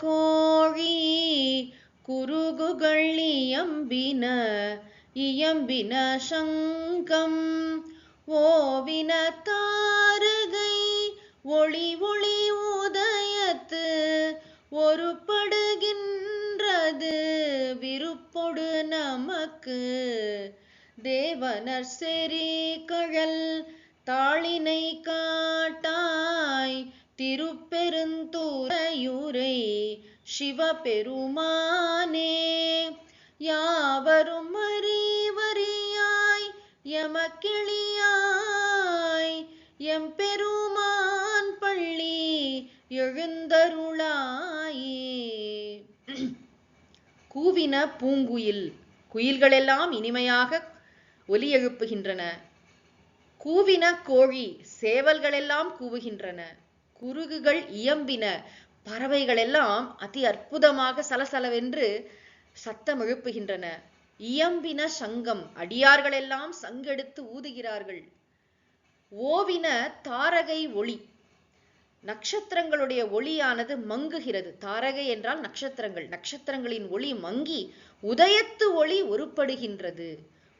கோழி குருகுகள் இயம்பின இயம்பின சங்கம். ஓவின தாரகை ஒளி ஒளி உதயத்து ஒருபடுகின்றது விருப்பொடு நமக்கு. தேவனர் செறி கழல் தாளினை காட்ட திருப்பெருந்தூரையூரை சிவபெருமானே. யாவரும் அறிவறியாய் எமக்கிளியாய் எம்பெருமான் பள்ளி எழுந்தருளாயே. கூவின பூங்குயில் குயில்களெல்லாம் இனிமையாக ஒலி எழுப்புகின்றன. கூவின கோழி சேவல்களெல்லாம் கூவுகின்றன. குருகுகள் இயம்பின. பறவைகளெல்லாம் அதி அற்புதமாக சலசலவென்று சத்தம் எழுப்புகின்றன. இயம்பின சங்கம். அடியார்களெல்லாம் சங்கெடுத்து ஊதுகிறார்கள். ஓவின தாரகை ஒளி. நட்சத்திரங்களுடைய ஒளியானது மங்குகிறது. தாரகை என்றால் நட்சத்திரங்கள். நட்சத்திரங்களின் ஒளி மங்கி உதயத்து ஒளி ஒருப்படுகின்றது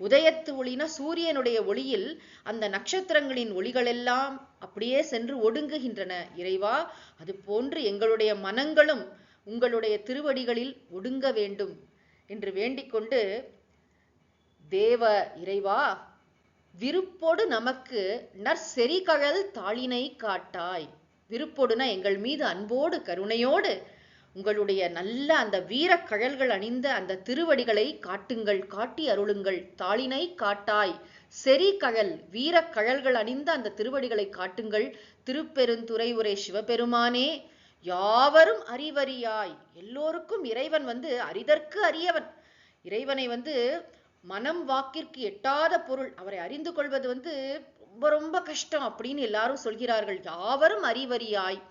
உதயத்து ஒளினா சூரியனுடைய ஒளியில் அந்த நட்சத்திரங்களின் ஒளிகளெல்லாம் அப்படியே சென்று ஒடுங்குகின்றன. இறைவா அது போன்று எங்களுடைய மனங்களும் உங்களுடைய திருவடிகளில் ஒடுங்க வேண்டும் என்று வேண்டிக்கொண்டு தேவ இறைவா விருப்போடு நமக்கு நற்செறிகழல் தாளினை காட்டாய். விருப்போடுனா எங்கள் மீது அன்போடு கருணையோடு உங்களுடைய நல்ல அந்த வீரக் கழல்கள் அணிந்த அந்த திருவடிகளை காட்டுங்கள் காட்டி அருளுங்கள். தாளினை காட்டாய். செரி கழல் வீரக் கழல்கள் அணிந்த அந்த திருவடிகளை காட்டுங்கள். திருப்பெருந்துறை உரை சிவபெருமானே யாவரும் அறிவறியாய். எல்லோருக்கும் இறைவன் வந்து அரிதற்கு அரியவன். இறைவனை வந்து மனம் வாக்கிற்கு எட்டாத பொருள். அவரை அறிந்து கொள்வது வந்து ரொம்ப ரொம்ப கஷ்டம் அப்படின்னு எல்லாரும் சொல்கிறார்கள். யாவரும் அறிவறியாய்.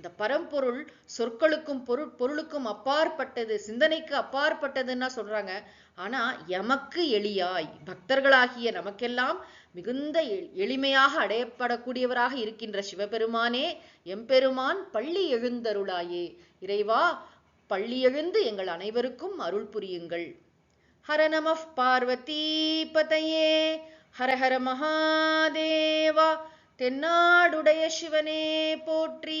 அந்த பரம்பொருள் சொற்களுக்கும் பொருள் பொருளுக்கும் அப்பாற்பட்டது சிந்தனைக்கு அப்பாற்பட்டதுன்னா சொல்றாங்க. ஆனா எமக்கு எளியாய் பக்தர்களாகிய நமக்கெல்லாம் மிகுந்த எளிமையாக அடையப்படக்கூடியவராக இருக்கின்ற சிவபெருமானே எம்பெருமான் பள்ளி எழுந்தருளாயே. இறைவா பள்ளி எழுந்து எங்கள் அனைவருக்கும் அருள் புரியுங்கள். ஹர நம பார்வதி பதையே ஹர ஹர மகாதேவா தென்னாடுடைய சிவனே போற்றி